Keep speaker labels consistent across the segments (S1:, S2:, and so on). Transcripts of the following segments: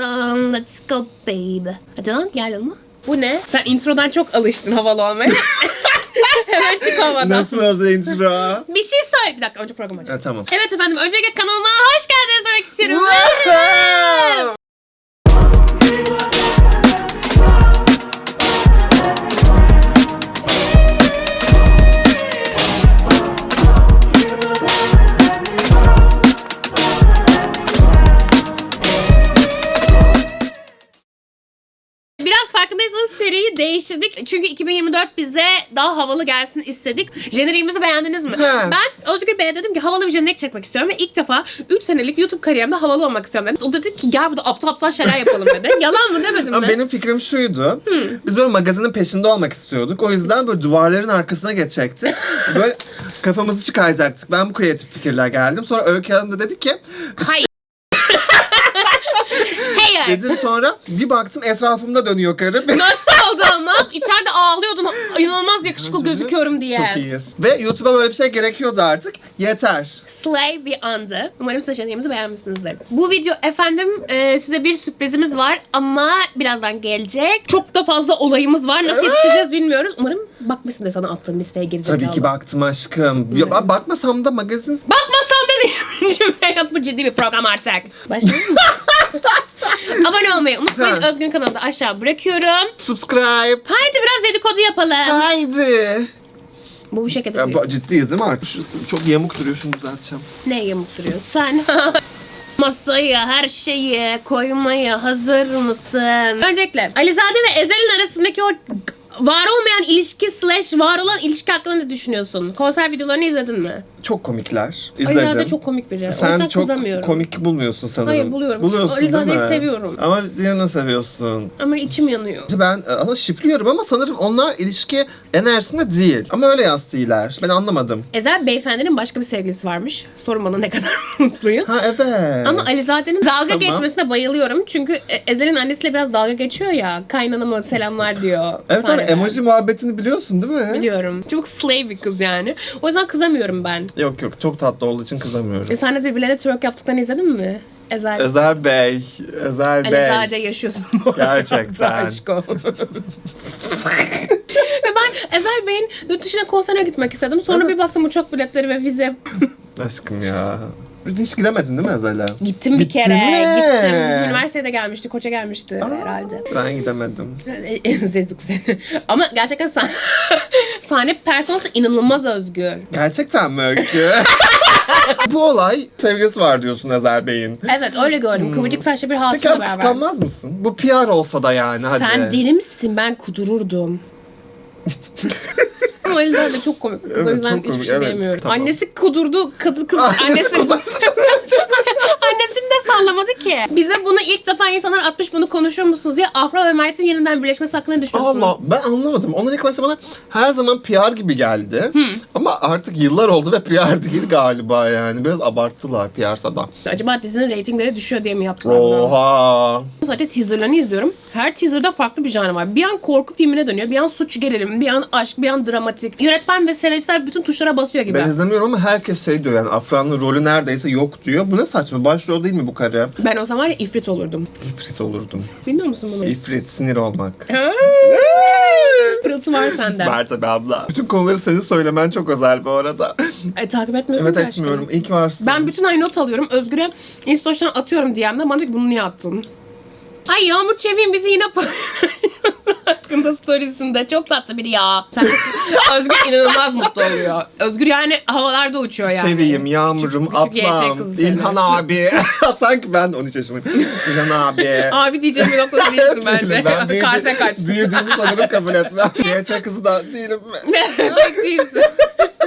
S1: song. Let's go baby. Hadi lan gel yanıma. Bu ne? Sen introdan çok alıştın havalı olmaya. Hemen çık havadan.
S2: Nasıl oldu intro?
S1: Bir şey söyle. Bir dakika önce program açalım.
S2: Ha, tamam.
S1: Evet efendim öncelikle kanalıma hoş geldiniz demek istiyorum.
S2: Wow!
S1: Değiştirdik. Çünkü 2024 bize daha havalı gelsin istedik. Jeneriğimizi beğendiniz mi?
S2: He.
S1: Ben Özgür Bey'e dedim ki havalı bir jenerik çekmek istiyorum ve ilk defa 3 senelik YouTube kariyerimde havalı olmak istiyorum dedim. O dedi ki gel burada aptal aptal şeyler yapalım dedi. Yalan mı demedim
S2: Ama
S1: mi?
S2: benim fikrim şuydu. Biz böyle magazinin peşinde olmak istiyorduk. O yüzden böyle duvarların arkasına geçecektik. Böyle kafamızı çıkaracaktık. Ben bu kreatif fikirler geldim. Sonra Öykü Hanım da dedi ki
S1: Hayır. Hayır.
S2: dedim sonra bir baktım etrafımda dönüyor karı.
S1: Nasıl ama? İçeride ağlıyordun. İnanılmaz yakışıklı gözüküyorum diye.
S2: Çok iyiyiz. Ve YouTube'a böyle bir şey gerekiyordu artık. Yeter.
S1: Slay bir andı. Umarım seçeneğimizi beğenmişsinizdir. Bu video efendim e, size bir sürprizimiz var ama birazdan gelecek. Çok da fazla olayımız var. Nasıl yetişeceğiz bilmiyoruz. Umarım bakmışsın da sana attığım listeye gerizekalı.
S2: Tabii ki baktım aşkım. Ya, ben bakmasam da magazin.
S1: Bakmasam da diyemeyeceğim. Yok bu ciddi bir program artık. Başlayalım mı? Abone olmayı unutmayın. Özgün kanalında aşağı bırakıyorum.
S2: Subscribe.
S1: Haydi biraz dedikodu yapalım.
S2: Haydi.
S1: Bu bu şekilde
S2: Ya,
S1: duruyor.
S2: ciddiyiz değil mi artık? Şu, çok yamuk duruyor şunu düzelteceğim.
S1: Ne yamuk duruyor sen? Masaya her şeyi koymaya hazır mısın? Öncelikle Alizade ve Ezel'in arasındaki o var olmayan ilişki slash var olan ilişki hakkında ne düşünüyorsun? Konser videolarını izledin mi?
S2: Çok komikler.
S1: Alizade
S2: İzledim.
S1: çok komik biri.
S2: Sen çok
S1: kızamıyorum.
S2: komik bulmuyorsun sanırım.
S1: Hayır, buluyorum.
S2: Buluyorsun
S1: Alizade'yi
S2: değil mi?
S1: seviyorum.
S2: Ama diğerini seviyorsun.
S1: Ama içim yanıyor.
S2: Ben e, aslında şipliyorum ama sanırım onlar ilişki enerjisinde değil. Ama öyle yansıtıyorlar. Ben anlamadım.
S1: Ezel beyefendinin başka bir sevgilisi varmış. Sorun bana ne kadar mutluyum.
S2: Ha evet.
S1: Ama Alizade'nin dalga
S2: Tamam.
S1: geçmesine bayılıyorum. Çünkü e, Ezel'in annesiyle biraz dalga geçiyor ya. Kaynanama selamlar diyor.
S2: Evet
S1: sahnede.
S2: emoji muhabbetini biliyorsun değil mi?
S1: Biliyorum. Çok slay bir kız yani. O yüzden kızamıyorum ben.
S2: Yok yok çok tatlı olduğu için kızamıyorum.
S1: E sen de birbirlerine twerk yaptıklarını izledin mi? Ezel.
S2: Ezel Bey. Ezel Bey.
S1: Alizade yaşıyorsun bu arada.
S2: Gerçekten.
S1: Aşko. ve ben Ezel Bey'in yurt dışına konserine gitmek istedim. Sonra
S2: Evet.
S1: bir baktım uçak biletleri ve vize.
S2: Aşkım ya. Hiç gidemedin değil mi Ezel'e?
S1: Gittim bir
S2: Gittin
S1: kere.
S2: mi?
S1: Gittim. Bizim üniversitede gelmişti. Koça gelmişti herhalde.
S2: Ben gidemedim.
S1: E, Zezuk seni. Ama gerçekten sah sahne personası inanılmaz özgür.
S2: Gerçekten mi Öykü? Bu olay sevgilisi var diyorsun Ezel Bey'in.
S1: Evet öyle gördüm. Kıvırcık saçlı bir
S2: Hmm. Peki
S1: hatunla
S2: abi
S1: beraber.
S2: kıskanmaz mısın? Bu PR olsa da yani hadi.
S1: Sen deli misin? Ben kudururdum. Ama Elizabeth de çok komik bir kız. o
S2: Evet,
S1: yüzden
S2: çok
S1: hiçbir
S2: komik,
S1: şey
S2: evet,
S1: diyemiyorum.
S2: tamam.
S1: Annesi kudurdu. Kadı kız
S2: Annesi.
S1: Annesini de sallamadı ki. Bize bunu ilk defa insanlar atmış bunu konuşur musunuz diye Afra ve Mert'in yeniden birleşmesi hakkında ne?
S2: Allah ben anlamadım. Onlar ilk başta bana her zaman PR gibi geldi. Ama artık yıllar oldu ve PR değil galiba yani. Biraz abarttılar PR'sa da.
S1: Acaba dizinin reytingleri düşüyor diye mi yaptılar bunu?
S2: Oha.
S1: Sadece teaserlarını izliyorum. Her teaserda farklı bir janr var. Bir an korku filmine dönüyor, bir an suç gerilim, bir an aşk, bir an dramatik. Yönetmen ve senaristler bütün tuşlara basıyor gibi.
S2: Ben izlemiyorum ama herkes şey diyor yani Afra'nın rolü neredeyse yok diyor. Bu ne saçma? Başrol değil mi bu karı?
S1: Ben o zaman var ya ifrit olurdum.
S2: İfrit olurdum.
S1: Bilmiyor musun bunu?
S2: İfrit, sinir olmak.
S1: Pırıltı var sende.
S2: Var tabii abla. Bütün konuları senin söylemen çok özel bu arada.
S1: E, takip etmiyorsun
S2: evet
S1: ki aşkım.
S2: etmiyorum. İyi ki varsın.
S1: Ben bütün ay not alıyorum. Özgür'e Instagram'dan atıyorum DM'den. Bana diyor ki bunu niye attın? Ay Yağmur Çevik'in bizi yine hakkında storiesinde. Çok tatlı biri ya. Sen Özgür inanılmaz mutlu oluyor. Özgür yani havalarda uçuyor yani.
S2: Seveyim, Yağmur'um,
S1: küçük YÇ
S2: ablam,
S1: kızı seni.
S2: İlhan abi. Sanki ben de 13 yaşındayım. İlhan abi.
S1: Abi diyeceğim bir noktada değilsin bence.
S2: ben büyüdü,
S1: Karta kaçtı.
S2: büyüdüğümü sanırım kabul etmem. YT kızı da değilim?
S1: Pek değilsin.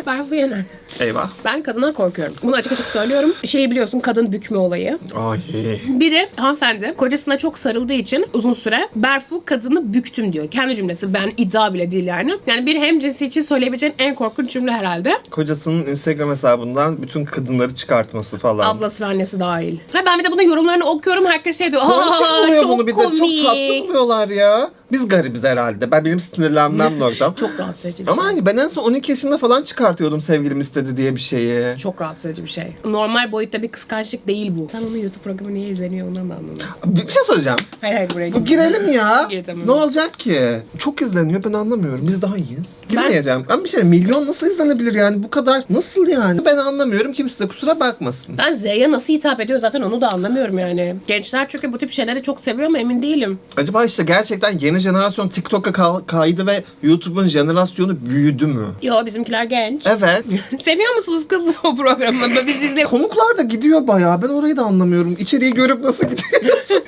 S1: Berfu Yener.
S2: Eyvah.
S1: Ben kadına korkuyorum. Bunu açık açık söylüyorum. Şeyi biliyorsun kadın bükme olayı.
S2: Ay.
S1: Biri hanımefendi kocasına çok sarıldığı için uzun süre Berfu kadını büktüm diyor. Kendi cümlesi ben iddia bile değil yani. Yani bir hem cinsi için söyleyebileceğin en korkunç cümle herhalde.
S2: Kocasının Instagram hesabından bütün kadınları çıkartması falan.
S1: Ablası ve annesi dahil. Ha ben bir de bunun yorumlarını okuyorum. Herkes şey diyor.
S2: Komşu
S1: Aa
S2: buluyor
S1: çok
S2: bunu bir de.
S1: komik.
S2: Çok tatlı buluyorlar ya. Biz garibiz herhalde. Ben benim sinirlenmem noktam.
S1: Çok rahatsız edici bir
S2: Ama
S1: şey.
S2: hani ben en son 12 yaşında falan çıkartıyordum sevgilim istedi diye bir şeyi.
S1: Çok rahatsız edici bir şey. Normal boyutta bir kıskançlık değil bu. Sen onun YouTube programı niye izleniyor ondan da anlamıyorsun.
S2: Bir, bir şey söyleyeceğim.
S1: Hayır hayır buraya
S2: Bu
S1: girme.
S2: girelim ya.
S1: Gir, tamam.
S2: Ne olacak ki? Çok izleniyor ben anlamıyorum. Biz daha iyiyiz. Girmeyeceğim. Ben... bir şey milyon nasıl izlenebilir yani bu kadar? Nasıl yani? Ben anlamıyorum. Kimse de kusura bakmasın.
S1: Ben Z'ye nasıl hitap ediyor zaten onu da anlamıyorum yani. Gençler çünkü bu tip şeyleri çok seviyor ama emin değilim.
S2: Acaba işte gerçekten yeni jenerasyon TikTok'a kaydı ve YouTube'un jenerasyonu büyüdü mü?
S1: Yo bizimkiler genç.
S2: Evet.
S1: Seviyor musunuz kız o programı? Biz izle.
S2: Konuklar da gidiyor bayağı. Ben orayı da anlamıyorum. İçeriği görüp nasıl gidiyor?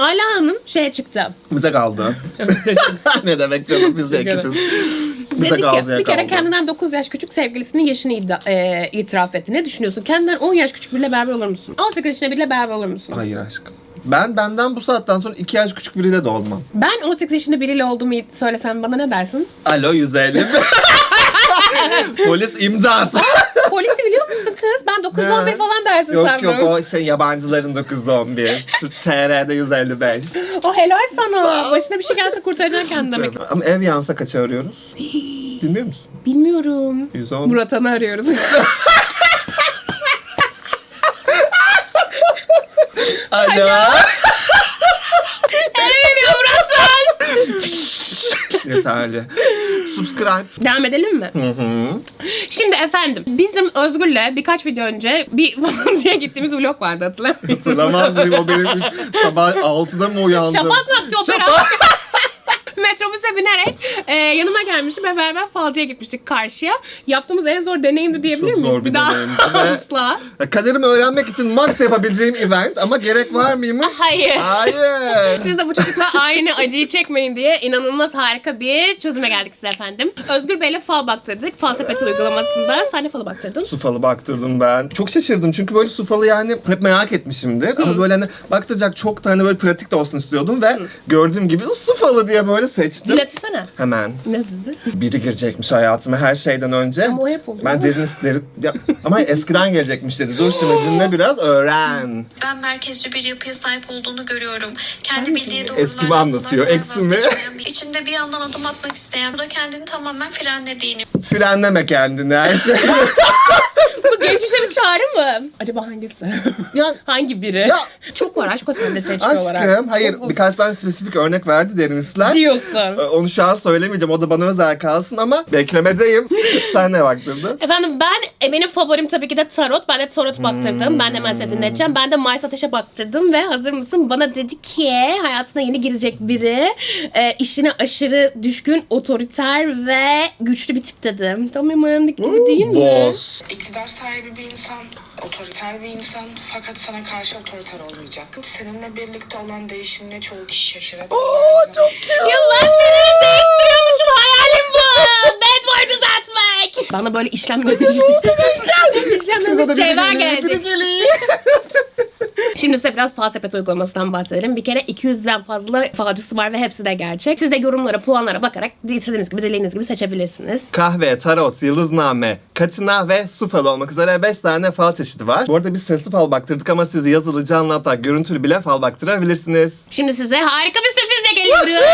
S1: Ala Hanım şeye çıktı.
S2: Bize kaldı. ne demek canım biz
S1: Teşekkür
S2: ekibiz. Bize
S1: Dedi ki
S2: kaldı
S1: bir kere
S2: kaldı.
S1: kendinden 9 yaş küçük sevgilisinin yaşını iddia, e, itiraf etti. Ne düşünüyorsun? Kendinden 10 yaş küçük biriyle beraber olur musun? 18 yaşında biriyle beraber olur musun?
S2: Hayır aşkım. Ben benden bu saatten sonra iki yaş küçük biriyle de olmam.
S1: Ben 18 yaşında biriyle olduğumu söylesem bana ne dersin?
S2: Alo 150 Polis imdat.
S1: Polisi biliyor musun kız? Ben 911
S2: Ne?
S1: falan dersin
S2: yok
S1: sen
S2: yok
S1: bana.
S2: o şey yabancıların 911. Türk TR'de 155.
S1: O helal sana. Başına bir şey gelse kurtaracaksın kendini demek.
S2: Ama ev yansa kaça arıyoruz? Bilmiyor musun?
S1: Bilmiyorum.
S2: 110.
S1: Murat Han'ı arıyoruz.
S2: Alo.
S1: Murat Han.
S2: Yeterli. Subscribe.
S1: Devam edelim mi?
S2: Hı hı.
S1: Şimdi efendim bizim Özgür'le birkaç video önce bir diye gittiğimiz vlog vardı hatırlar mısın?
S2: Hatırlamaz mıyım o benim üç- sabah 6'da mı uyandım?
S1: Şafak vakti operasyon. Metrobüse binerek e, yanıma gelmişim ve beraber falcıya gitmiştik karşıya. Yaptığımız en zor deneyimdi diyebilir
S2: Çok
S1: miyiz?
S2: zor bir
S1: daha
S2: deneyimdi ve-
S1: asla.
S2: Kaderimi öğrenmek için max yapabileceğim event ama gerek var mıymış?
S1: Hayır.
S2: Hayır.
S1: Siz de bu çocukla aynı acıyı çekmeyin diye inanılmaz harika bir çözüme geldik size efendim. Özgür Bey'le fal baktırdık. Fal sepeti uygulamasında. Sen de falı baktırdın.
S2: Su falı baktırdım ben. Çok şaşırdım çünkü böyle su falı yani hep merak etmişimdir. Ama böyle hani baktıracak çok tane böyle pratik de olsun istiyordum ve gördüğüm gibi su falı diye böyle seçtim.
S1: Diletisene.
S2: Hemen.
S1: Ne dedi?
S2: Biri girecekmiş hayatıma her şeyden önce.
S1: Ama o hep oluyor.
S2: Ben derin derin... Ya, ama eskiden gelecekmiş dedi. Dur şimdi dinle biraz öğren.
S3: Ben merkezci bir yapıya sahip olduğunu görüyorum. Kendi bildiği doğrulardan
S2: Eskimi anlatıyor,
S3: kolay
S2: eksi mi?
S3: vazgeçmeyen İçinde bir yandan adım atmak isteyen, bu da kendini tamamen frenlediğini
S2: Frenleme kendini her şey.
S1: Bu geçmişe bir çağrı mı? Acaba hangisi?
S2: ya
S1: Hangi biri?
S2: Ya-
S1: Çok var aşk o sende seçki olarak.
S2: aşkım hayır
S1: Çok
S2: birkaç tane spesifik örnek verdi derinizler.
S1: diyorsun.
S2: Ee, Onu şu an söylemeyeceğim. O da bana özel kalsın ama beklemedeyim. Sen ne baktırdın?
S1: Efendim ben benim favorim tabii ki de tarot. Ben de tarot baktırdım. Ben de hemen
S2: Hmm.
S1: size dinleteceğim. Ben de Mars Ateş'e baktırdım ve hazır mısın? Bana dedi ki hayatına yeni girecek biri e, işine aşırı düşkün, otoriter ve güçlü bir tip dedim. Tam benim hayalimdeki gibi değil mi?
S2: Boss.
S4: İktidar sahibi bir insan, otoriter bir insan fakat sana karşı otoriter olmayacak. Seninle birlikte olan değişimine çoğu kişi şaşırabilir. Oo çok
S1: ben seni değiştiriyormuşum hayalim bu. İs that make. Bana böyle işlenmemiş. işlenmemiş cevher gelecek. Şimdi size biraz falsepet uygulamasından bahsedelim. Bir kere 200'den fazla falcısı var ve hepsi de gerçek. Siz de yorumlara, puanlara bakarak istediğiniz gibi, dilediğiniz gibi seçebilirsiniz.
S2: Kahve, tarot, yıldızname, katina ve su falı olmak üzere 5 tane fal çeşidi var. Bu arada biz sesli fal baktırdık ama siz yazılı, canlı hatta görüntülü bile fal baktırabilirsiniz.
S1: Şimdi size harika bir sürprizle geliyoruz.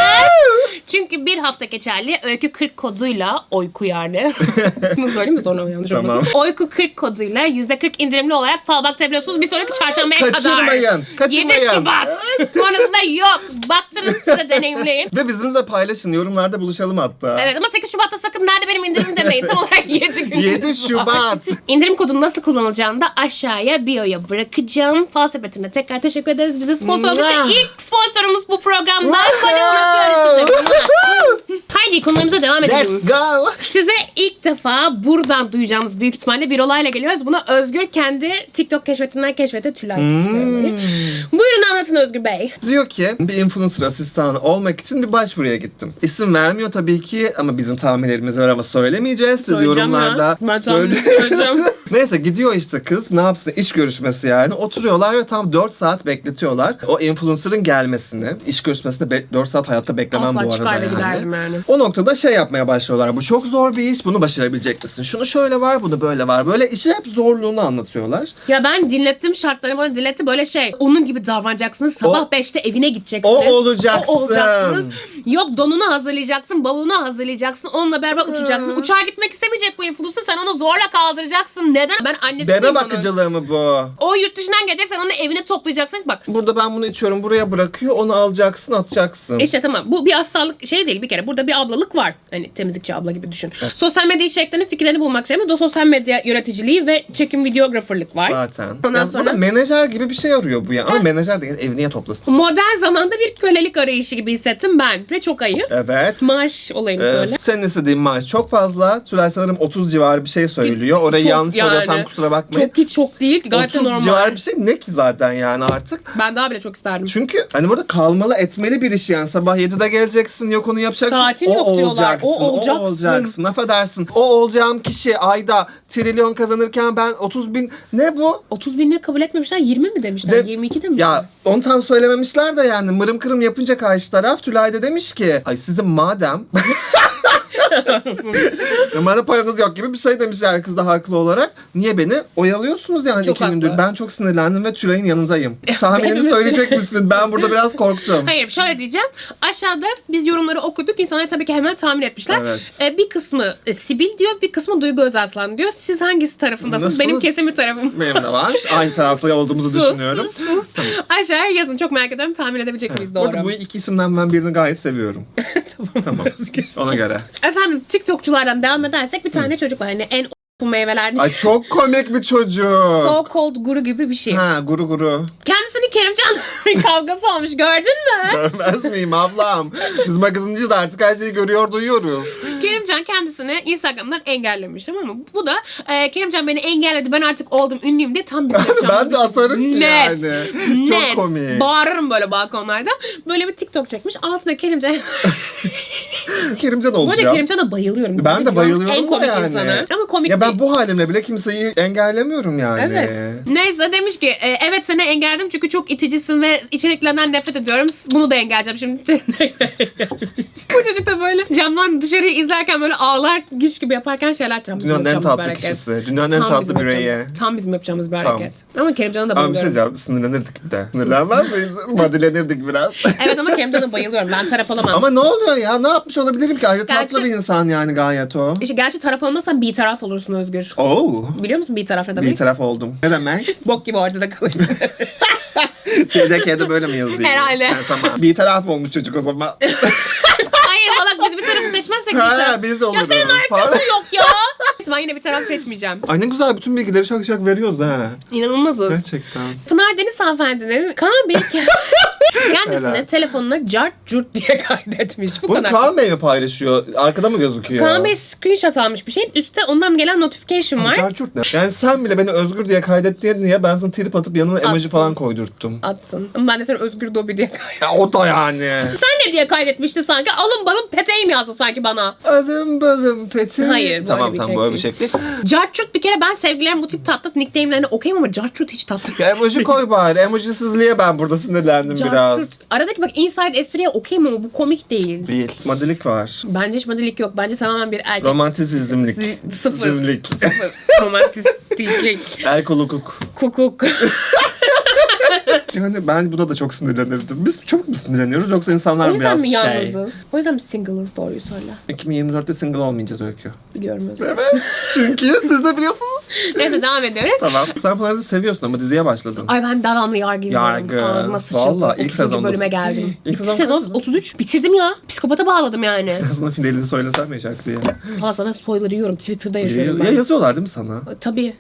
S1: Çünkü bir hafta geçerli öykü 40 koduyla oyku yani. Bunu söyleyeyim mi sonra yanlış
S2: Tamam.
S1: olmasın. Oyku 40 koduyla %40 indirimli olarak fal baktırabiliyorsunuz. Bir sonraki çarşambaya kadar.
S2: Kaçırmayın, kaçırmayın.
S1: 7 Şubat. Sonrasında yok. Baktırın size deneyimleyin.
S2: Ve bizimle de paylaşın, yorumlarda buluşalım hatta.
S1: Evet ama 8 Şubat'ta sakın nerede benim indirim demeyin. Tam olarak 7 gün.
S2: 7 Şubat.
S1: İndirim kodunu nasıl kullanılacağını da aşağıya bio'ya bırakacağım. Fal sepetine tekrar teşekkür ederiz. Bize sponsor olduğu için ilk sponsorumuz bu programda. Kocaman öpüyoruz sizi. Mua. Haydi konularımıza devam edelim.
S2: Let's go.
S1: Size ilk defa buradan duyacağımız büyük ihtimalle bir olayla geliyoruz. Bunu Özgür kendi TikTok keşfetinden keşfete Tülay.
S2: Hmm.
S1: Buyurun anlatın Özgür Bey.
S2: Diyor ki bir influencer asistanı olmak için bir başvuruya gittim. İsim vermiyor tabii ki ama bizim tahminlerimiz var ama söylemeyeceğiz. Siz
S1: Söyleyeceğim
S2: yorumlarda
S1: ya. Ben söyleyeceğim.
S2: Neyse gidiyor işte kız ne yapsın iş görüşmesi yani. Oturuyorlar ve tam 4 saat bekletiyorlar. O influencer'ın gelmesini. İş görüşmesinde be- 4 saat hayatta beklemem bu
S1: Asla
S2: arada
S1: çıkar da
S2: yani.
S1: giderdim yani.
S2: O noktada şey yapmaya başlıyorlar. Bu çok zor bir iş. Bunu başarabilecek misin? Şunu şöyle var, bunu böyle var. Böyle işi hep zorluğunu anlatıyorlar.
S1: Ya ben dinlettim şartlarını bana dinletti böyle şey. Onun gibi davranacaksın olacaksınız. Sabah
S2: O-
S1: 5'te evine gideceksiniz.
S2: O olacaksın.
S1: O olacaksınız. Yok donunu hazırlayacaksın, bavulunu hazırlayacaksın. Onunla beraber uçacaksın.
S2: Hı.
S1: Uçağa gitmek istemeyecek bu influencer. Sen onu zorla kaldıracaksın. Neden? Ben annesi
S2: Bebe bakıcılığı mı bu?
S1: O yurt dışından gelecek sen onu evine toplayacaksın. Bak
S2: Burada ben bunu içiyorum. Buraya bırakıyor. Onu alacaksın, atacaksın.
S1: İşte tamam bu bir hastalık şey değil bir kere. Burada bir ablalık var. Hani temizlikçi abla gibi düşün. Sosyal medya içeriklerinin fikirlerini bulmak şey mi? Da sosyal medya yöneticiliği ve çekim videographerlık var.
S2: Zaten.
S1: Ondan
S2: Ya
S1: sonra-
S2: burada menajer gibi bir şey arıyor bu ya. Ama menajer de ev niye toplasın?
S1: Modern zamanda bir kölelik arayışı gibi hissettim ben. Ve çok ayıp.
S2: Evet.
S1: Maaş olayını
S2: Ee,
S1: söyle.
S2: senin istediğin maaş çok fazla. Tülay sanırım 30 civarı bir şey söylüyor. Orayı
S1: Çok
S2: yanlış
S1: yani.
S2: söylüyorsam kusura bakmayın.
S1: Çok hiç çok değil. Gayet de
S2: 30
S1: normal.
S2: civarı bir şey ne ki zaten yani artık.
S1: Ben daha bile çok isterdim.
S2: Çünkü hani burada kalmalı etmeli bir iş yani. Sabah 7'de geleceksin, yok onu yapacaksın.
S1: Saatin
S2: o
S1: yok diyorlar.
S2: olacaksın,
S1: O olacaksın.
S2: O olacaksın. Affedersin. O olacağım kişi ayda trilyon kazanırken ben 30 bin... Ne bu?
S1: 30 binini kabul etmemişler. 20 mi demişler?
S2: De-
S1: 22 demişler.
S2: Ya onu tam söylememişler de yani mırım kırım yapınca karşı taraf Tülay da demiş ki ay sizin madem madem paranız yok gibi bir şey demiş yani kız da haklı olarak. Niye beni oyalıyorsunuz yani
S1: Çok
S2: iki gündür? Ben çok sinirlendim ve Tülay'ın yanındayım. Tahminini söyleyecek misin? Ben burada biraz korktum.
S1: Hayır şöyle diyeceğim. Aşağıda biz yorumları okuduk. İnsanlar tabii ki hemen tahmin etmişler.
S2: Evet.
S1: Ee, bir kısmı e, Sibil diyor, bir kısmı Duygu Özaslan diyor. Siz hangisi tarafındasınız?
S2: Nasıl?
S1: Benim kesin bir tarafım.
S2: Benim de var. Aynı tarafta olduğumuzu
S1: sus,
S2: düşünüyorum.
S1: sus. Aşağıya yazın. Çok merak ediyorum. Tahmin edebilecek miyiz doğru?
S2: Burada bu iki isimden ben birini gayet seviyorum.
S1: tamam.
S2: Tamam. Ona göre.
S1: Efendim TikTokçulardan devam edersek bir tane çocuk var. Hani en bu meyvelerden.
S2: Ay çok komik bir çocuk.
S1: So called guru gibi bir şey.
S2: Ha guru guru.
S1: Bir kavgası olmuş gördün mü?
S2: Görmez miyim ablam? Biz magazinciyiz artık her şeyi görüyor duyuyoruz.
S1: Kerimcan kendisini Instagram'dan engellemiş tamam mı? Bu da e, Kerimcan beni engelledi ben artık oldum ünlüyüm diye tam bizim yapacağımız
S2: ben
S1: bir
S2: de
S1: şey.
S2: atarım ki
S1: Net.
S2: yani.
S1: Net.
S2: Çok komik.
S1: Bağırırım böyle balkonlarda. Böyle bir TikTok çekmiş. Altında Kerimcan.
S2: Kerimcan
S1: bu arada
S2: olacağım.
S1: Kerimcan'a bayılıyorum.
S2: Ben de bayılıyorum
S1: En komik
S2: yani.
S1: insanı. Ama komik
S2: Ya
S1: değil.
S2: ben bu halimle bile kimseyi engellemiyorum yani.
S1: Evet. Neyse demiş ki e, evet seni engelledim çünkü çok iticisin ve içeriklerinden nefret ediyorum. Bunu da engelleyeceğim şimdi. Bu çocuk da böyle camdan dışarıyı izlerken böyle ağlar giş gibi yaparken şeyler tam bizim
S2: Dünyanın en
S1: yapacağımız bir
S2: tatlı
S1: hareket.
S2: kişisi. Dünyanın en
S1: Tam
S2: tatlı
S1: bizim
S2: bireyi.
S1: yapacağımız- Tam bizim yapacağımız bir hareket. Ama Kerimcan'a da
S2: Ama bir şey
S1: bayılıyorum.
S2: diyeceğim sinirlenirdik bir de. Sinirlenmez miyiz? Madilenirdik biraz.
S1: evet ama Kerimcan'a bayılıyorum. Ben taraf olamam.
S2: Ama ne oluyor ya? Ne yapmış olabilirim ki? Ayrıca tatlı bir insan yani gayet o.
S1: İşte gerçi taraf olmazsan bir taraf olursun Özgür.
S2: Oo.
S1: Biliyor musun bir taraf ne demek?
S2: Bir taraf oldum. Ne demek?
S1: Bok gibi ortada kalırsın.
S2: Şeydeki de böyle mi yazıyor?
S1: Herhalde.
S2: Ha, tamam. Bir taraf olmuş çocuk o zaman.
S1: Hayır salak biz bir tarafı seçmezsek bir taraf.
S2: ha biz oluruz.
S1: Ya senin
S2: Pardon.
S1: arkadaşın yok ya. ben yine bir taraf seçmeyeceğim.
S2: Ay ne güzel bütün bilgileri şak şak veriyoruz ha.
S1: İnanılmazız.
S2: Gerçekten.
S1: Pınar Deniz hanımefendinin Kaan Bey kendisine
S2: Helal.
S1: telefonuna cart curt diye kaydetmiş. Bu
S2: Bunu
S1: kadar.
S2: Kaan Bey mi paylaşıyor? Arkada mı gözüküyor?
S1: Kaan Bey screenshot almış bir şeyin. Üstte ondan gelen notification var.
S2: Çarçurt ne? Yani sen bile beni özgür diye kaydettiğin diye ben sana trip atıp yanına emoji
S1: Attım.
S2: falan koydurttum.
S1: Attın. Ama ben de sana Özgür Dobi diye kaydettim.
S2: Ya o da yani.
S1: Sen ne diye kaydetmiştin sanki? Alın balım peteğim yazdı sanki bana.
S2: Adım balım peti.
S1: Hayır,
S2: Tamam
S1: öyle bir
S2: tamam
S1: şey
S2: böyle bir şey değil.
S1: Cartçut bir kere ben sevgilerim bu tip tatlı nickname'lerine okeyim ama Cartçut hiç tatlı.
S2: Ya emoji koy bari. Emojisizliğe ben burada sinirlendim biraz.
S1: Aradaki bak inside espriye okeyim ama bu komik değil.
S2: Değil. Madilik var.
S1: Bence hiç modelik yok. Bence tamamen bir erkek.
S2: Romantizmlik.
S1: Sıfır.
S2: Zimlik.
S1: Sıfır. Romantiklik.
S2: Erkol hukuk.
S1: Kukuk.
S2: Yani ben buna da çok sinirlenirdim. Biz çok mu sinirleniyoruz yoksa insanlar
S1: O yüzden
S2: biraz
S1: mi
S2: şey.
S1: yalnızız? O yüzden mi single'ız doğruyu söyle.
S2: 2024'te single olmayacağız Öykü.
S1: Biliyorum Özgür.
S2: Evet. Çünkü siz de biliyorsunuz.
S1: Neyse devam ediyoruz.
S2: Tamam. Sen Pınar'ı seviyorsun ama diziye başladın.
S1: Ay ben devamlı yargı izliyorum.
S2: Yargı.
S1: Ağzıma sıçıldı.
S2: Vallahi ilk
S1: 30.
S2: sezondasın.
S1: bölüme geldim.
S2: İlk sezon
S1: sezon
S2: kaç
S1: 33. Bitirdim ya. Psikopata bağladım yani.
S2: Aslında finalini söylesem ya şarkı diye.
S1: Sana sana spoiler yiyorum. Twitter'da yaşıyorum
S2: Ya
S1: ben.
S2: yazıyorlar değil mi sana?
S1: Tabii.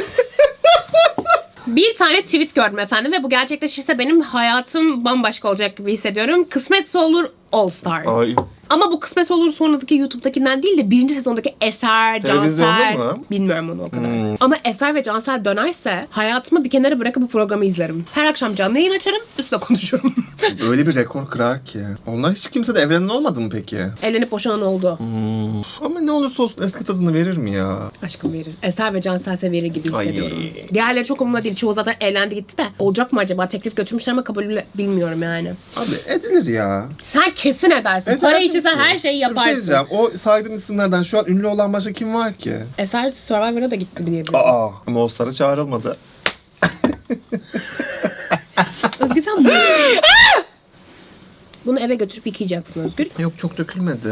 S1: Bir tane tweet gördüm efendim ve bu gerçekleşirse benim hayatım bambaşka olacak gibi hissediyorum. Kısmetse olur All Star.
S2: Ay.
S1: Ama bu kısmetse olur sonraki YouTube'dakinden değil de birinci sezondaki Eser,
S2: Televizyonda
S1: Cansel.
S2: mı?
S1: Bilmiyorum onu o kadar.
S2: Hmm.
S1: Ama Eser ve Cansel dönerse hayatımı bir kenara bırakıp bu programı izlerim. Her akşam canlı yayın açarım, üstüne konuşurum.
S2: Öyle bir rekor kırar ki. Onlar hiç kimse de evlenen olmadı mı peki?
S1: Evlenip boşanan oldu.
S2: Hmm. Ama ne olursa olsun eski tadını verir mi ya?
S1: Aşkım verir. Eser ve Cansel verir gibi
S2: Ay.
S1: hissediyorum. Diğerleri çok umurumda değil. Çoğu zaten evlendi gitti de. Olacak mı acaba? Teklif götürmüşler ama kabul bilmiyorum yani.
S2: Abi edilir ya.
S1: Sen kesin edersin. Para
S2: Edersin
S1: için sen her şeyi
S2: Şimdi şey
S1: yaparsın.
S2: diyeceğim. O saydığın isimlerden şu an ünlü olan başka kim var ki?
S1: Eser Survivor'a da gitti diye biliyorum.
S2: Aa. Ama o sarı çağrılmadı.
S1: Özgür sen bunu... Bunu eve götürüp yıkayacaksın Özgür.
S2: Yok çok dökülmedi.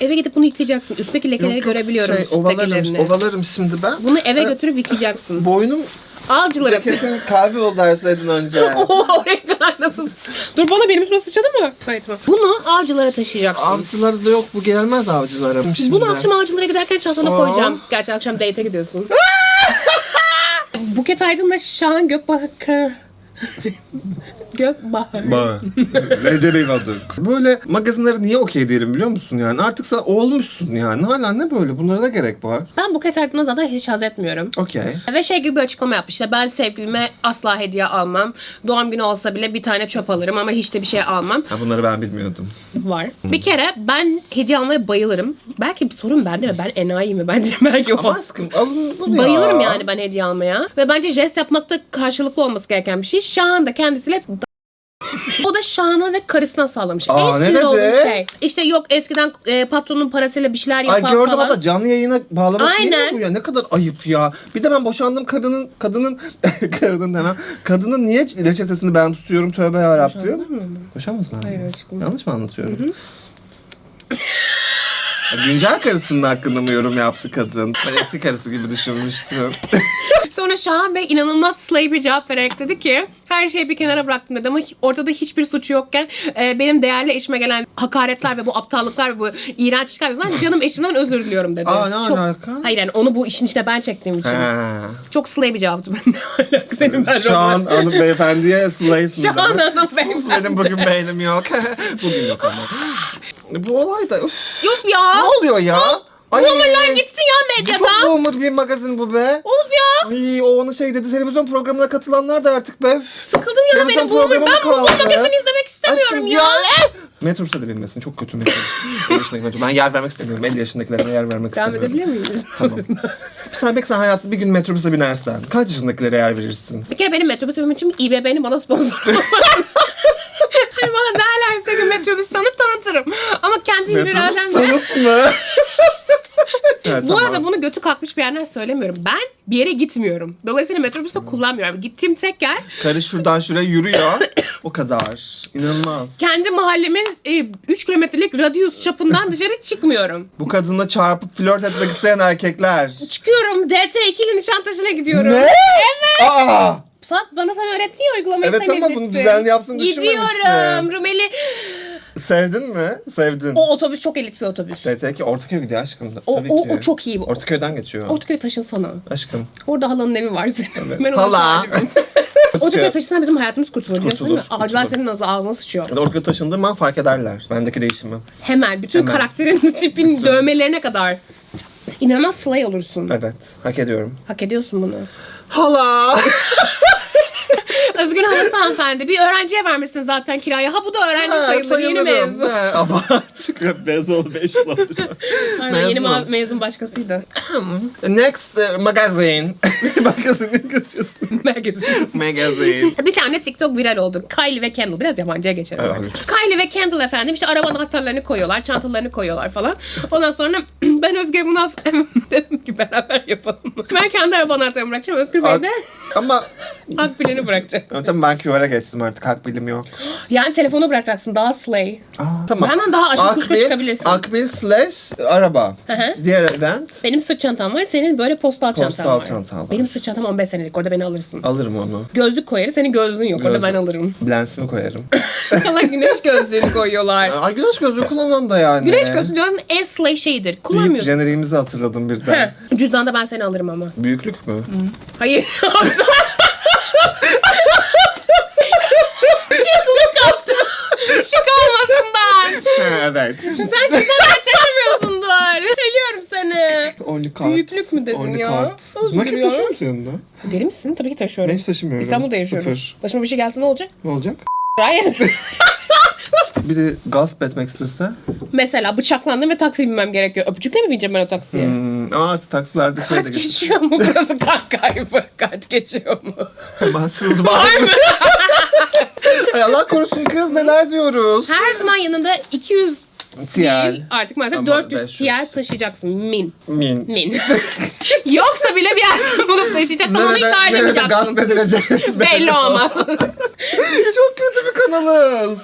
S1: Eve gidip bunu yıkayacaksın. Üstteki lekeleri
S2: Yok, yok,
S1: görebiliyorum.
S2: Şey, ovalarım,
S1: üsttekilerini.
S2: ovalarım şimdi ben.
S1: Bunu eve
S2: Evet.
S1: götürüp yıkayacaksın.
S2: Boynum
S1: Avcılara.
S2: ceketin kahve oldu derseydin önce.
S1: Oraya kadar nasıl Dur bana benim üstüme sıçradı mı? Hayır tamam. Bunu avcılara taşıyacaksın.
S2: Avcılar da yok bu gelmez avcılara. Şimdi.
S1: Bunu akşam avcılara giderken çantana
S2: Aa.
S1: koyacağım. Gerçi akşam date'e gidiyorsun. Buket Aydın'la Şahan Gökbakır. Gökbahar.
S2: Ba. Recep İvedik. Böyle magazinlere niye okey diyelim biliyor musun yani? Artık sen olmuşsun yani. Hala ne böyle? Bunlara ne gerek var?
S1: Ben Buket Aydın'dan zaten hiç haz etmiyorum.
S2: Okey.
S1: Ve şey gibi bir açıklama yapmış. İşte ben sevgilime asla hediye almam. Doğum günü olsa bile bir tane çöp alırım ama hiç de bir şey almam.
S2: Ha, bunları ben bilmiyordum.
S1: Var. Bir kere ben hediye almaya bayılırım. Belki bir sorun bende mi? Ben enayi mi? Bence belki o.
S2: Ama aşkım alınır ya.
S1: Bayılırım yani ben hediye almaya. Ve bence jest yapmakta karşılıklı olması gereken bir şey. Şahan da kendisiyle o da Şahan'a ve karısına sağlamış.
S2: Aa,
S1: en
S2: ne
S1: sinir
S2: dedi?
S1: olduğum şey. İşte yok eskiden e, patronun parasıyla bir şeyler yapan
S2: Ay gördüm
S1: falan.
S2: hatta canlı yayına bağlamak değil mi
S1: Aynen.
S2: bu ya? Ne kadar ayıp ya. Bir de ben boşandığım kadının, kadının, kadının demem. Kadının niye reçetesini ben tutuyorum tövbe yarabbim.
S1: Boşandın mı?
S2: Boşanmadın mı?
S1: Hayır aşkım.
S2: Yanlış mı anlatıyorum? Güncel karısının hakkında mı yorum yaptı kadın? Ben eski karısı gibi düşünmüştüm.
S1: Sonra Şahan Bey inanılmaz slay bir cevap vererek dedi ki her şeyi bir kenara bıraktım dedi ama ortada hiçbir suçu yokken e, benim değerli eşime gelen hakaretler ve bu aptallıklar ve bu iğrençlikler yüzünden canım eşimden özür diliyorum dedi.
S2: Aa ne
S1: Çok-
S2: alaka?
S1: Hayır yani onu bu işin içine ben çektiğim için.
S2: Ha.
S1: Çok slay bir cevaptı ben senin ben
S2: Şu an Hanım Beyefendiye slaysın
S1: Şu an Hanım
S2: Sus
S1: Beyefendi.
S2: benim bugün beynim yok. bugün yok ama. Bu olay da üf,
S1: Yok ya.
S2: ne oluyor ya? Ay,
S1: Boomerlar gitsin ya
S2: bu
S1: medyada.
S2: çok boomer bir magazin bu be.
S1: Of ya.
S2: Ay, o onu şey dedi televizyon programına katılanlar da artık be.
S1: Sıkıldım ya
S2: Televizyon
S1: benim boomer. Ben boomer magazini izlemek istemiyorum
S2: Aşkım
S1: ya.
S2: Metrobüse de binmesin. Çok kötü metrobüs. 50 yaşındaki metrobüs. Ben yer vermek istemiyorum. 50 yaşındakilerine yer vermek
S1: Devam
S2: istemiyorum.
S1: edebilir miyiz?
S2: Tamam. Sen peki sen hayatı bir gün metrobüse binersen kaç yaşındakilere yer verirsin?
S1: Bir kere benim metrobüs benim için İBB'nin bana sponsor Hani bana derlerse ki metrobüs tanıp tanıtırım. Ama kendim
S2: Metrobüs
S1: irademle.
S2: tanıt mı? Evet,
S1: Bu
S2: tamam.
S1: arada bunu götü kalkmış bir yerden söylemiyorum. Ben bir yere gitmiyorum. Dolayısıyla metrobüs de kullanmıyorum. Gittiğim tek yer
S2: Karı şuradan şuraya yürüyor. o kadar. İnanılmaz.
S1: kendi mahallemin 3 kilometrelik radyus çapından dışarı çıkmıyorum.
S2: Bu kadınla çarpıp flört etmek isteyen erkekler.
S1: Çıkıyorum. DT2 ile Nişantaşı'na gidiyorum.
S2: Ne? Aa!
S1: Saat bana sana öğretti ya uygulamayı
S2: Evet
S1: sen
S2: ama bunu düzenli yaptığını düşünmemiştim.
S1: Gidiyorum. Rumeli.
S2: Sevdin mi? Sevdin.
S1: O otobüs çok elit bir otobüs.
S2: DT2 Ortaköy gidiyor aşkım.
S1: O,
S2: Tabii
S1: o,
S2: ki.
S1: o çok iyi. bu.
S2: Ortaköy'den geçiyor.
S1: Ortaköy taşınsana.
S2: Aşkım.
S1: Orada halanın evi var senin.
S2: Evet.
S1: Ben ona
S2: Hala.
S1: talibim. Ortaköy taşınsan bizim hayatımız kurtulur. mi?
S2: Kurtulur,
S1: Ağacılar
S2: kurtulur.
S1: senin ağzı- ağzına sıçıyor.
S2: Ortaköy taşındığım an fark ederler. Bendeki değişimi.
S1: Hemen. Bütün
S2: Hemen.
S1: karakterin, tipin,
S2: Kesin.
S1: dövmelerine kadar. İnanılmaz slay olursun.
S2: Evet. Hak ediyorum.
S1: Hak ediyorsun bunu.
S2: Hala.
S1: Özgün halası hanımefendi. Bir öğrenciye vermişsin zaten kiraya. Ha bu da öğrenci
S2: Ha,
S1: sayılır. Yeni
S2: sayılırım.
S1: mezun.
S2: Ne? Abart. Bezol 5
S1: Aynen, yeni
S2: Mezunum.
S1: ma- mezun başkasıydı.
S2: Next uh, magazine. Magazinin kızcısı.
S1: Magazin.
S2: Magazine.
S1: Bir tane TikTok viral oldu. Kylie ve Kendall. Biraz yabancıya geçelim
S2: Evet.
S1: artık. Kylie ve Kendall efendim işte araba anahtarlarını koyuyorlar, çantalarını koyuyorlar falan. Ondan sonra ben Özgür buna dedim ki beraber yapalım. Ben kendi araba anahtarımı bırakacağım. Özgür Bey de
S2: Ama
S1: Akbil'ini bırakacak.
S2: tamam ben QR'a geçtim artık. Hak bilim yok.
S1: Yani telefonu bırakacaksın. Daha slay.
S2: Aa, tamam.
S1: Benden daha aşırı kuşka çıkabilirsin.
S2: Akbil slash araba.
S1: Hı.
S2: Diğer event
S1: Benim sırt çantam var. Senin böyle postal, çantan
S2: Postal
S1: var.
S2: çantam var.
S1: Benim sırt çantam 15 senelik. Orada beni alırsın.
S2: alırım onu.
S1: Gözlük koyarız. Senin gözlüğün yok. Orada
S2: Gözlük.
S1: ben alırım.
S2: Lensimi koyarım.
S1: Sana güneş gözlüğünü koyuyorlar.
S2: Ay güneş gözlüğü kullanan da yani.
S1: Güneş gözlüğü dünyanın en slay şeyidir.
S2: Deyip
S1: Kullanmıyorsun.
S2: jeneriğimizi hatırladım birden.
S1: Heh, Cüzdanda ben seni alırım ama.
S2: Büyüklük mü?
S1: Hayır. Şıklık kaptı. Şık olmasından.
S2: evet.
S1: Sen cüzdan getiremiyorsundur. Biliyorum seni.
S2: Only card.
S1: Büyüklük mü dedin
S2: Only
S1: ya?
S2: card.
S1: Özür
S2: Nakit
S1: diliyorum.
S2: taşıyor musun yanında?
S1: Deli misin? Tabii ki taşıyorum.
S2: Ben hiç taşımıyorum.
S1: İstanbul'da yaşıyorum.
S2: Sıfır.
S1: Başıma bir şey gelse ne olacak?
S2: Ne olacak?
S1: Hayır.
S2: Biri gasp etmek istese.
S1: Mesela bıçaklandım ve taksiye binmem gerekiyor. Öpücükle mi bineceğim ben o taksiye?
S2: Hmm, ama artık taksilerde şey de
S1: Kart
S2: geçiyor.
S1: geçiyor mu burası kan kaybı? Kart geçiyor mu?
S2: Mahsız var mı? Ay Allah korusun kız neler diyoruz.
S1: Her zaman yanında 200
S2: TL.
S1: Artık maalesef
S2: Ama
S1: 400
S2: 500.
S1: TL taşıyacaksın. Min.
S2: Min.
S1: Min. Yoksa bile bir yer bulup taşıyacaksın ama onu hiç
S2: nerede gasp
S1: harcamayacaksın.
S2: edileceğiz?
S1: Belli olmaz.
S2: Çok kötü bir kanalız.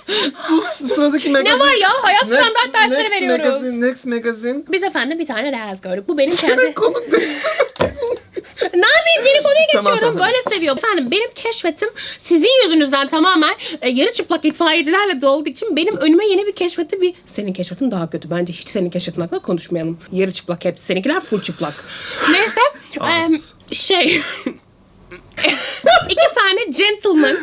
S2: Sus. Sıradaki magazin.
S1: ne var ya? Hayat standart dersleri
S2: Next
S1: veriyoruz.
S2: Magazine, next magazine.
S1: Biz efendim bir tane reels gördük. Bu benim kendi...
S2: Senin konuk değiştirme.
S1: ne yapayım? Yeni konuya
S2: Tamam,
S1: geçiyorum.
S2: tamam.
S1: Böyle seviyorum. Efendim benim keşfetim sizin yüzünüzden tamamen e, yarı çıplak itfaiyecilerle dolduğu için benim önüme yeni bir keşfeti bir... Senin keşfetin daha kötü. Bence hiç senin keşfetin hakkında konuşmayalım. Yarı çıplak hepsi. Seninkiler full çıplak. Neyse. em,
S2: Evet.
S1: şey... iki tane gentleman.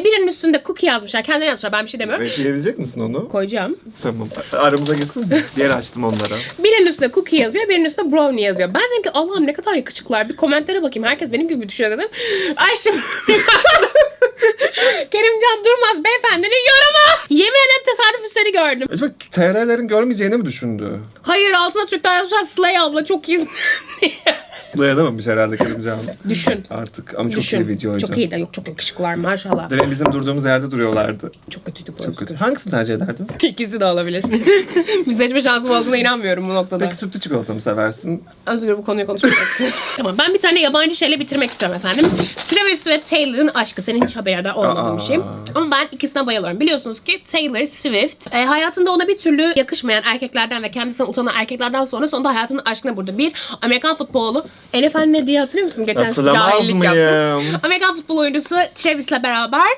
S1: Birinin üstünde cookie yazmışlar. Kendileri yazmışlar. Ben bir şey demiyorum.
S2: Bekleyebilecek misin onu?
S1: Koyacağım.
S2: Tamam. Aramıza girsin? Diğer açtım onlara.
S1: Birinin üstünde cookie yazıyor, birinin üstünde brownie yazıyor. Ben dedim ki Allah'ım ne kadar yakışıklar. Bir komentlere bakayım. Herkes benim gibi düşünüyor dedim. Şimdi... Kerimcan Durmaz beyefendinin yorumu. Yemin ederim tesadüf eseri gördüm.
S2: Acaba TR'lerin görmeyeceğini mi düşündü?
S1: Hayır altına Türkler yazmışlar. Slay abla çok iyisin.
S2: Dayanamamış herhalde Kerimcan.
S1: Düşün.
S2: Artık ama çok
S1: Düşün.
S2: iyi videoydu.
S1: Çok iyi de yok çok yakışıklar maşallah.
S2: Demin bizim durduğumuz yerde duruyorlardı.
S1: Çok kötüydü bu
S2: Çok kötü. Hangisini tercih ederdin?
S1: İkisi de olabilir. Bir seçme şansım olduğuna inanmıyorum bu noktada.
S2: Peki sütlü çikolata mı seversin?
S1: Özgür bu konuyu konuşmayacağız. tamam ben bir tane yabancı şeyle bitirmek istiyorum efendim. Travis ve Taylor'ın aşkı. Senin hiç haberdar olmadığın bir şey. Ama ben ikisine bayılıyorum. Biliyorsunuz ki Taylor Swift e, hayatında ona bir türlü yakışmayan erkeklerden ve kendisinden utanan erkeklerden sonra sonunda hayatının aşkına burada bir Amerikan futbolu NFL ne diye hatırlıyor musun? Geçen
S2: Hatırlamaz
S1: cahillik yaptım. Amerikan futbol oyuncusu Travis'le beraber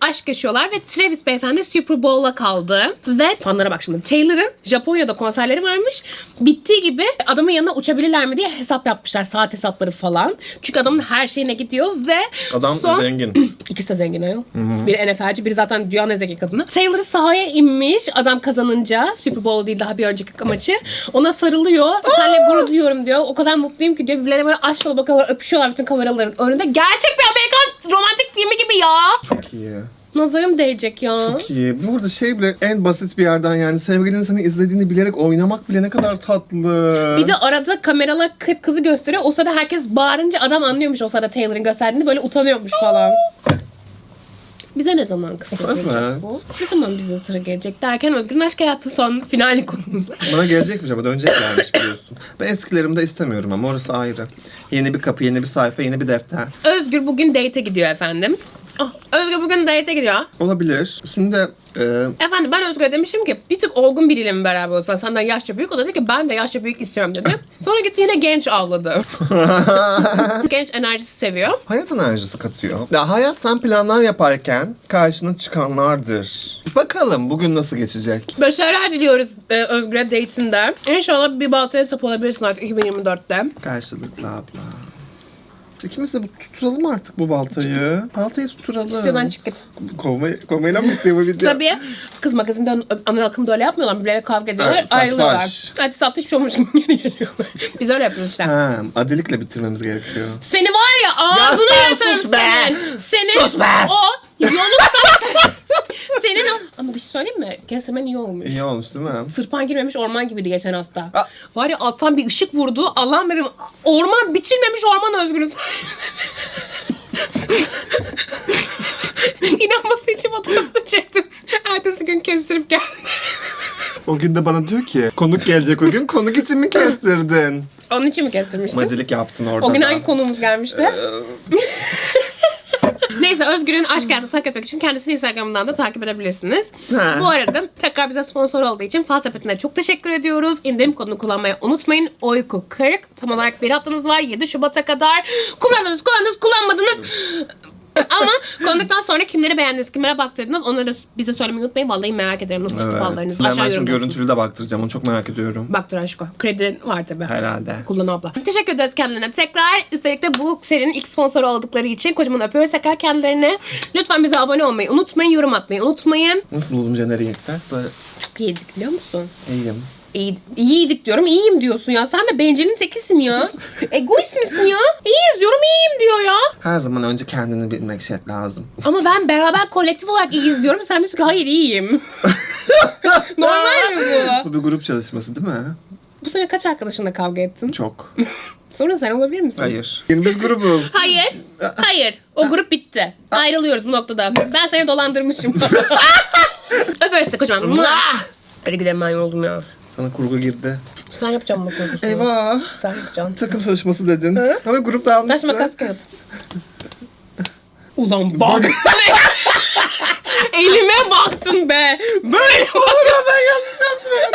S1: aşk yaşıyorlar ve Travis beyefendi Super Bowl'a kaldı. Ve fanlara bak şimdi Taylor'ın Japonya'da konserleri varmış. Bittiği gibi adamın yanına uçabilirler mi diye hesap yapmışlar. Saat hesapları falan. Çünkü adamın her şeyine gidiyor ve
S2: Adam
S1: son...
S2: zengin.
S1: İkisi de zengin ayol. Biri NFL'ci, biri zaten dünyanın en zengin kadını. Taylor sahaya inmiş adam kazanınca. Super Bowl değil daha bir önceki maçı. Ona sarılıyor. Seninle gurur duyuyorum diyor. O kadar mutluyum ki diyor. Birbirlerine böyle aşk dolu bakıyorlar. Öpüşüyorlar bütün kameraların önünde. Gerçek bir Amerikan romantik filmi gibi ya.
S2: Çok iyi.
S1: Nazarım değecek ya.
S2: Çok iyi. Burada şey bile en basit bir yerden yani sevgilinin seni izlediğini bilerek oynamak bile ne kadar tatlı.
S1: Bir de arada kameralar hep kızı gösteriyor. O sırada herkes bağırınca adam anlıyormuş o sırada Taylor'ın gösterdiğini. Böyle utanıyormuş falan. Bize ne zaman kısa
S2: Evet.
S1: gelecek bu? Ne zaman bize sıra gelecek derken Özgür'ün aşk hayatı son finali konumuz.
S2: Bana gelecekmiş ama döneceklermiş biliyorsun. Ben eskilerimi de istemiyorum ama orası ayrı. Yeni bir kapı, yeni bir sayfa, yeni bir defter.
S1: Özgür bugün date'e gidiyor efendim. Ah, Özgür bugün date'e gidiyor.
S2: Olabilir. Şimdi e,
S1: Efendim ben Özgür'e demişim ki bir tık olgun biriyle mi beraber olsan senden yaşça büyük. O da dedi ki ben de yaşça büyük istiyorum dedi. Sonra gitti yine genç avladı. genç enerjisi seviyor.
S2: hayat enerjisi katıyor. Ya hayat sen planlar yaparken karşına çıkanlardır. Bakalım bugün nasıl geçecek?
S1: Başarılar diliyoruz e, Özgür'e date'inde. İnşallah bir baltaya sap olabilirsin artık 2024'te.
S2: Karşılıklı abla. İkimiz de bu, tutturalım artık bu baltayı. Baltayı tutturalım.
S1: İstiyorsan çık git.
S2: Kovma, kovmayla mı bitti bu video?
S1: Tabii kız magazinde ana akımda öyle yapmıyorlar. Birbirleriyle kavga ediyorlar.
S2: Evet,
S1: ayrılıyorlar. Hadi safta hiçbir şey gibi geri geliyorlar. Biz öyle yapıyoruz işte.
S2: Ha, adilikle bitirmemiz gerekiyor.
S1: Seni var ya ağzını
S2: sen sus be!
S1: senin. Senin
S2: Sus be!
S1: o yolun Senin o... Ama bir şey söyleyeyim mi? Kestirmen iyi olmuş.
S2: İyi olmuş değil mi?
S1: Sırpan girmemiş orman gibiydi geçen hafta.
S2: Aa.
S1: Var ya alttan bir ışık vurdu. Allah'ım benim orman biçilmemiş orman özgürüz. İnanması için fotoğrafını çektim. Ertesi gün kestirip geldim.
S2: O gün de bana diyor ki konuk gelecek o gün konuk için mi kestirdin?
S1: Onun için mi kestirmiştin?
S2: Madilik yaptın orada
S1: O gün
S2: da.
S1: hangi konuğumuz gelmişti?
S2: Ee,
S1: Neyse Özgür'ün aşk hayatını takip etmek için kendisini Instagram'dan da takip edebilirsiniz.
S2: Ha.
S1: Bu arada tekrar bize sponsor olduğu için Fal Sepeti'ne çok teşekkür ediyoruz. İndirim kodunu kullanmayı unutmayın. Oyku 40. Tam olarak bir haftanız var. 7 Şubat'a kadar. Kullandınız, kullandınız, kullanmadınız. Ama konuduktan sonra kimleri beğendiniz, kimlere baktırdınız onları bize söylemeyi unutmayın. Vallahi merak ederim nasıl çıktı fallarınız.
S2: Ben, ben
S1: Aşağı
S2: şimdi
S1: yorumda
S2: görüntülü de baktıracağım onu çok merak ediyorum.
S1: Baktır aşko. Kredi var tabii.
S2: Herhalde.
S1: Kullan abla. Teşekkür ederiz kendilerine tekrar. Üstelik de bu serinin ilk sponsoru oldukları için kocaman öpüyoruz tekrar kendilerine. Lütfen bize abone olmayı unutmayın, yorum atmayı unutmayın.
S2: Nasıl buldum jeneriği? Böyle
S1: Çok iyiydik biliyor musun?
S2: iyiyim.
S1: İyi, iyiydik diyorum, iyiyim diyorsun ya. Sen de bencilin tekisin ya. Egoist misin ya? İyiyiz diyorum, iyiyim diyor ya.
S2: Her zaman önce kendini bilmek şey lazım.
S1: Ama ben beraber kolektif olarak iyiyiz diyorum. Sen diyorsun ki hayır iyiyim. Normal mi bu?
S2: Bu bir grup çalışması değil mi?
S1: Bu sene kaç arkadaşınla kavga ettin?
S2: Çok.
S1: Sonra sen olabilir misin?
S2: Hayır. Yeni biz grubuz.
S1: Hayır. Hayır. O grup bitti. Ayrılıyoruz bu noktada. Ben seni dolandırmışım. Öperiz size kocaman. Hadi gidelim ben yoruldum ya.
S2: Sana kurgu girdi.
S1: Sen yapacaksın bu kurgusunu.
S2: Eyvah.
S1: Sen yapacaksın.
S2: Takım çalışması dedin.
S1: Hı?
S2: Ama grup dağılmıştı.
S1: Taş makas kağıt. Ulan baktın. Elime baktın be. Böyle bak.
S2: ben yanlış yaptım.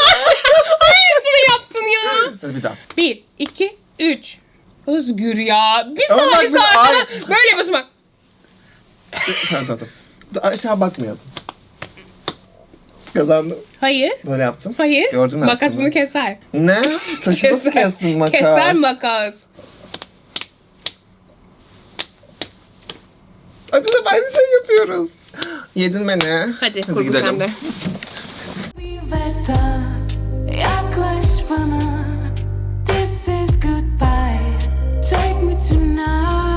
S1: Aynısını yaptın ya.
S2: Hadi bir daha.
S1: Bir, iki, üç. Özgür ya. Bir
S2: Ama bak
S1: saniye
S2: biz-
S1: sonra
S2: Ay.
S1: böyle yapıyorsun bak.
S2: tamam tamam tamam. Aşağı bakmayalım. Kazandım.
S1: Hayır.
S2: Böyle yaptım.
S1: Hayır.
S2: Gördün mü?
S1: Makas
S2: yaptım
S1: bunu keser.
S2: Ne? Taşı nasıl Keser. makas?
S1: Keser makas.
S2: Ay biz hep aynı şey yapıyoruz. Yedin beni.
S1: Hadi, Hadi kurgu
S2: gidelim.
S1: sende.
S5: Yaklaş bana This is goodbye Take me tonight